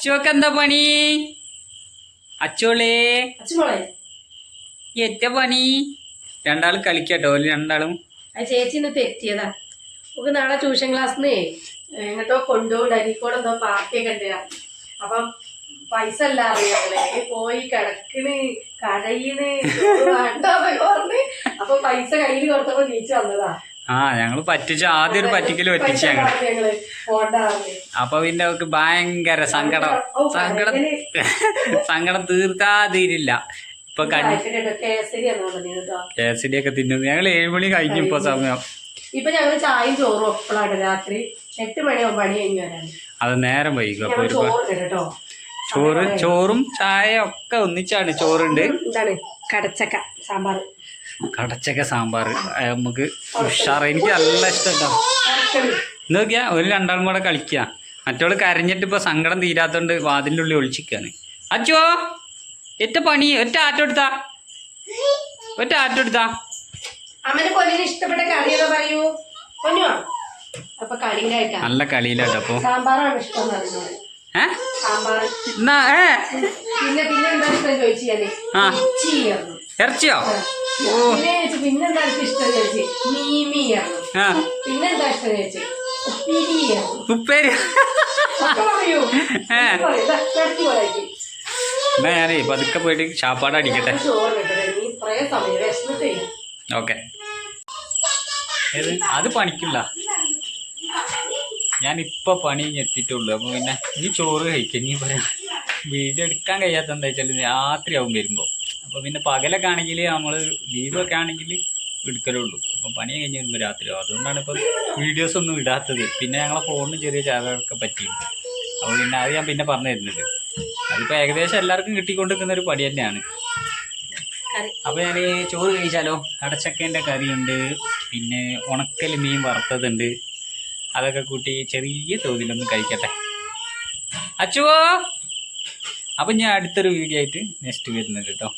അച്ചുവൊക്കെ എന്താ പണി? അച്ചോളേ. ഏറ്റ പണി? രണ്ടാൾ കളിക്കട്ടോ രണ്ടാളും. ചേച്ചി ഇന്ന് തെറ്റിയതാ നമുക്ക് നാളെ ട്യൂഷൻ ക്ലാസ്സിന് എങ്ങോട്ടോ കൊണ്ടുപോകും അരിക്കോട് എന്തോ പാർട്ടിയൊക്കെ ഉണ്ട്. അപ്പം പൈസ അല്ല അറിയാമല്ലേ പോയി കിടക്കണ് കരയണ് വേണ്ടോന്നൊക്കെ പറഞ്ഞ്. അപ്പൊ പൈസ കയ്യിൽ കൊടുത്തപ്പോ നീച്ചു വന്നതാ. ആ ഞങ്ങൾ പറ്റിച്ച ആദ്യം ഒരു പറ്റിക്കൽ പറ്റിച്ചു ഞങ്ങൾ. അപ്പൊ പിന്നെ അവർക്ക് ഭയങ്കര സങ്കടം. സങ്കടം. സങ്കടം തീർത്താ തീരില്ല ഇപ്പൊ കേസരി ഒക്കെ തിന്നുന്നു. ഞങ്ങൾ ഏഴുമണി കഴിഞ്ഞു ഇപ്പൊ സമയം. ഇപ്പൊ ഞങ്ങൾ ചായയും ചോറും ഒപ്പളാണ് രാത്രി. എട്ട് മണി കഴിഞ്ഞ് വരാൻ. അത് നേരം വൈകും. അപ്പൊ കേട്ടോ. ചോറ് ചോറും ചായ ഒക്കെ ഒന്നിച്ചാണ് ചോറുണ്ട്. എന്താണ്? കടച്ചക്ക സാമ്പാർ കടച്ചക്ക സാമ്പാർ. നമുക്ക് ഉഷാറ്. എനിക്ക് നല്ല ഇഷ്ടം നോക്കിയാ ഒരു രണ്ടാളും കൂടെ കളിക്കുക മറ്റോൾ കരഞ്ഞിട്ട് ഇപ്പൊ സങ്കടം തീരാത്തോണ്ട് വാതിലിന്റെ ഉള്ളിൽ ഒളിച്ചിക്കാണ്. അച്ചോ ഒറ്റ പണി ഒറ്റ ആറ്റം എടുത്താ. ഒറ്റ ആറ്റം എടുത്താ. അമ്മന്റെ കൊല്ലിന് ഇഷ്ടപ്പെട്ട കറി ഏതാ പറയൂ? കൊന്നുവാ അപ്പൊ കളിയിലായിട്ടാ. നല്ല കളിയിലാട്ടോ അപ്പൊ. സാമ്പാറാണ് ഇഷ്ടം എന്ന് പിന്നെ പിന്നെ എന്താ ഇഷ്ടം. ഇറച്ചിയോ? പിന്നെ പിന്നെന്താ ഇഷ്ടം ചോദിച്ചു? മീമിയായിരുന്നു ആ. പിന്നെന്താ ഇഷ്ടം ചോദിച്ചു? ഉപ്പേരി എന്നാ ഞാനേ പതുക്കെ പോയിട്ട് ചാപ്പാട് അടിക്കട്ടെ. ഓക്കെ. അത് പണിക്കില്ല. ഇപ്പൊ പണി എത്തിയിട്ടുള്ളൂ അപ്പൊ പിന്നെ ഇനി ചോറ് കഴിക്കാം ഇനി പറയാം. വീഡിയോ എടുക്കാൻ കഴിയാത്ത എന്താ വെച്ചാൽ രാത്രിയാവും വരുമ്പോൾ അപ്പോൾ പിന്നെ പകലൊക്കെ ആണെങ്കിൽ നമ്മൾ ലീവൊക്കെ ആണെങ്കിൽ എടുക്കലുള്ളൂ. അപ്പൊ പണി കഴിഞ്ഞ് വരുമ്പോൾ രാത്രിയാവും അതുകൊണ്ടാണ് ഇപ്പൊ വീഡിയോസ് ഒന്നും ഇടാത്തത്. പിന്നെ ഞങ്ങളെ ഫോണിന് ചെറിയ ചാർജൊക്കെ പറ്റിയിരുന്നു അപ്പോൾ പിന്നെ അത് ഞാൻ പിന്നെ പറഞ്ഞു തരുന്നുണ്ട് അതിപ്പോൾ ഏകദേശം എല്ലാവർക്കും കിട്ടിക്കൊണ്ടിരിക്കുന്ന ഒരു പണി തന്നെയാണ്. കറി. അപ്പൊ ഞാൻ ചോറ് കഴിച്ചാലോ? കടച്ചക്കേന്റെ കറിയുണ്ട്. പിന്നെ ഉണക്കൽ മീൻ വറുത്തതുണ്ട്. അതൊക്കെ കൂട്ടി ചെറിയ തോതിലൊന്ന് കഴിക്കട്ടെ. അച്ചുവോ? അപ്പം ഞാൻ അടുത്തൊരു വീഡിയോ ആയിട്ട് നെക്സ്റ്റ് വരുന്നുണ്ട് കേട്ടോ.